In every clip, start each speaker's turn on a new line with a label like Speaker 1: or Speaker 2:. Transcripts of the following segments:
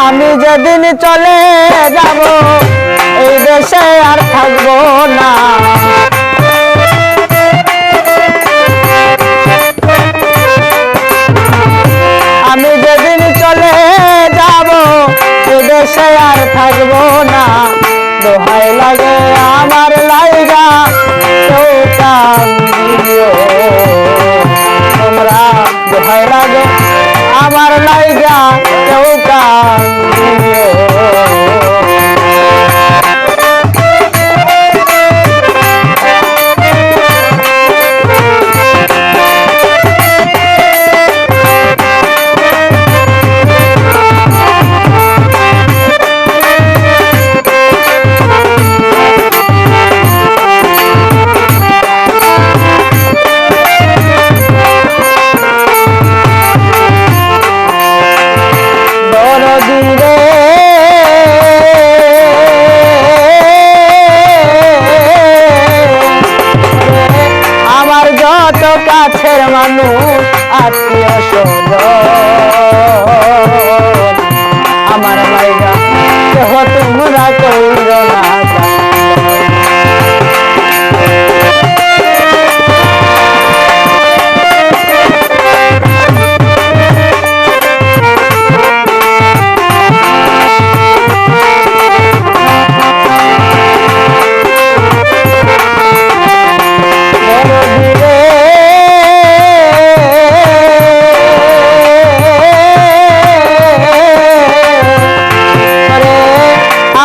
Speaker 1: আমি যেদিন চলে যাব, এই দেশে আর থাকব না। আমি যেদিন চলে যাব, এই দেশে আর থাকব না। দোহাই লাগে আমার লাইগা তোমরা দোহাই লাগে আমার লাইগা কাছের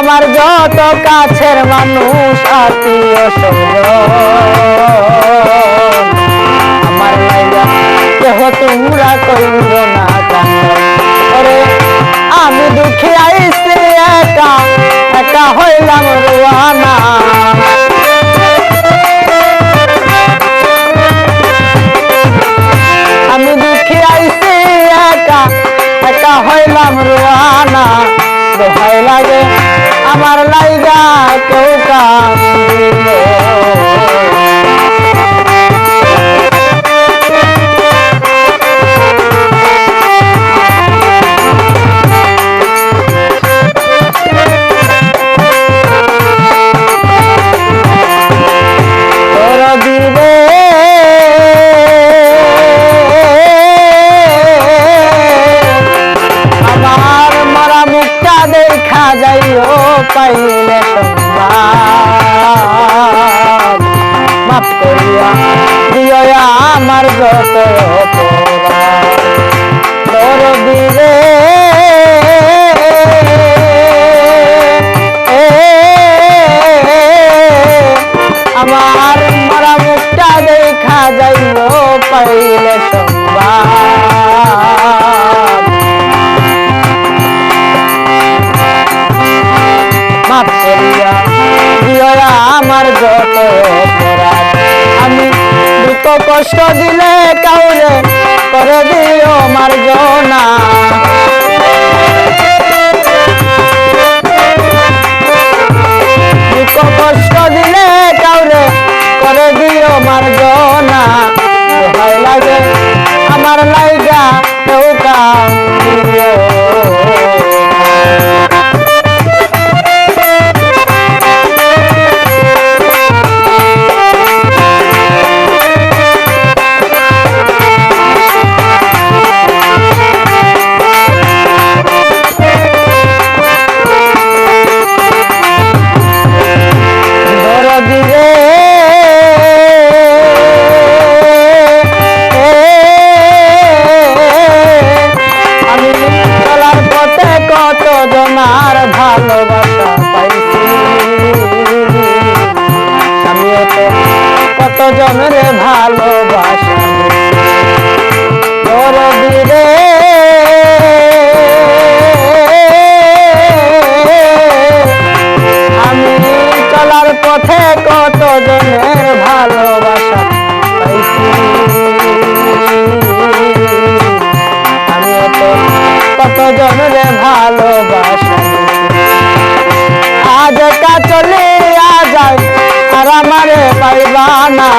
Speaker 1: আমার যত কাছের মানুষ, আত্মীয় স্বজন। আমার লাইগা কেহ তোমরা কইর না কান্না ওরে, আমি দুঃখী আইসি একা একা হইলাম রুয়ানা। আমি দুঃখী আইসি একা একা হইলাম রুয়ানা। দোহাই লাগে আমার লাইগা কেউ কান্দিলে মাফ করিয়া দিও আমার যত তোর দিবে আমি দুঃখ কষ্ট দিলে কাউরে করে দিও আমার জনা দুঃখ কষ্ট দিলে কাউরে করে দিও আমার জনা ভয় লাগে আমার লাইগা জনের ভালোবাসা দরদি রে আমি চলার পথে কত জনের ভালোবাসা তো কত জনের ভালোবাসা। আজ কা চলে আর আমারে পাইবা না।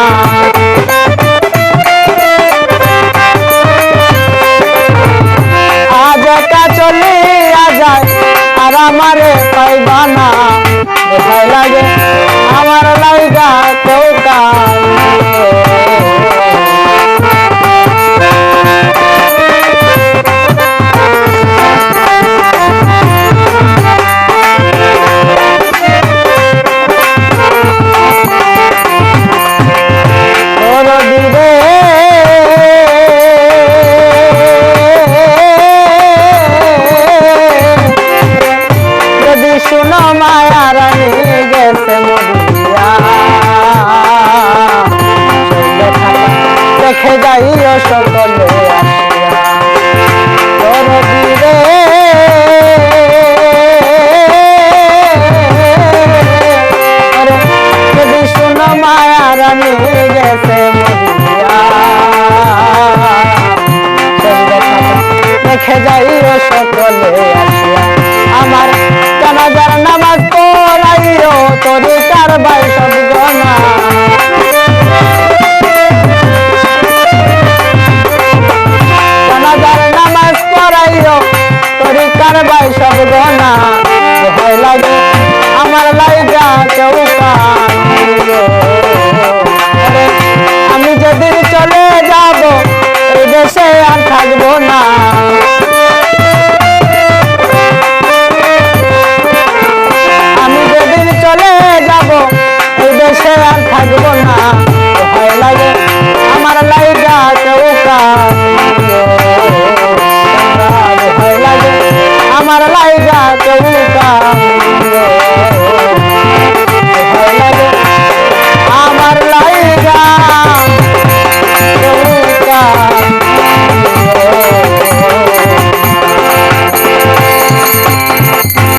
Speaker 1: আজ একা চলিয়া যায় আমারে পাইবা না। লাগে? আমার লাইগা কেউ দেখে যাইও সকলে আমার জানাজার নামাজ পড়াইও, তোরে কার বাই সব গনা জানাজার নামাজ পড়াইও, তোরে কার বাই সব গনা ভয় লাগে আমার লাইগা কেউ। আমি যেদিন চলে যাব, এই দেশে আর থাকব না।